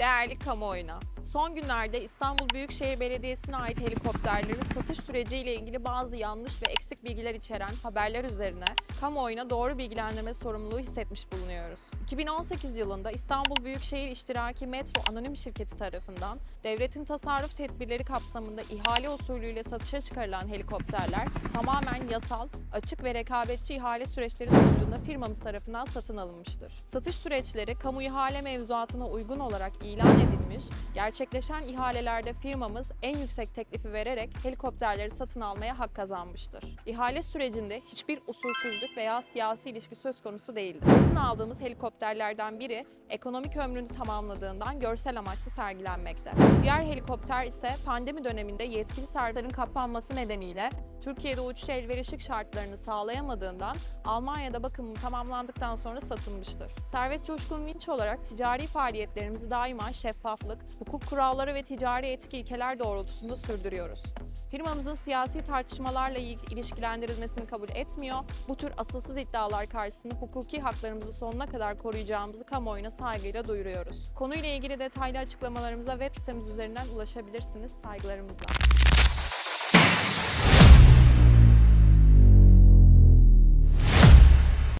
Değerli kamuoyuna, son günlerde İstanbul Büyükşehir Belediyesi'ne ait helikopterlerin satış süreciyle ilgili bazı yanlış ve eksik bilgiler içeren haberler üzerine kamuoyuna doğru bilgilendirme sorumluluğu hissetmiş bulunuyoruz. 2018 yılında İstanbul Büyükşehir İştiraki Metro Anonim Şirketi tarafından devletin tasarruf tedbirleri kapsamında ihale usulüyle satışa çıkarılan helikopterler tamamen yasal, açık ve rekabetçi ihale süreçleri sonucunda firmamız tarafından satın alınmıştır. Satış süreçleri kamu ihale mevzuatına uygun olarak ilan edilmiş, gerçekleşen ihalelerde firmamız en yüksek teklifi vererek helikopterleri satın almaya hak kazanmıştır. İhale sürecinde hiçbir usulsüzlük veya siyasi ilişki söz konusu değildir. Satın aldığımız helikopterlerden biri ekonomik ömrünü tamamladığından görsel amaçlı sergilenmekte. Diğer helikopter ise pandemi döneminde yetkili serdarın kapanması nedeniyle Türkiye'de uçuş elverişlik şartlarını sağlayamadığından Almanya'da bakımı tamamlandıktan sonra satılmıştır. Servet Coşkun Vinç olarak ticari faaliyetlerimizi daima şeffaflık, hukuk kuralları ve ticari etik ilkeler doğrultusunda sürdürüyoruz. Firmamızın siyasi tartışmalarla il- ilişkilendirilmesini kabul etmiyor. Bu tür asılsız iddialar karşısında hukuki haklarımızı sonuna kadar koruyacağımızı kamuoyuna saygıyla duyuruyoruz. Konuyla ilgili detaylı açıklamalarımıza web sitemiz üzerinden ulaşabilirsiniz. Saygılarımızla.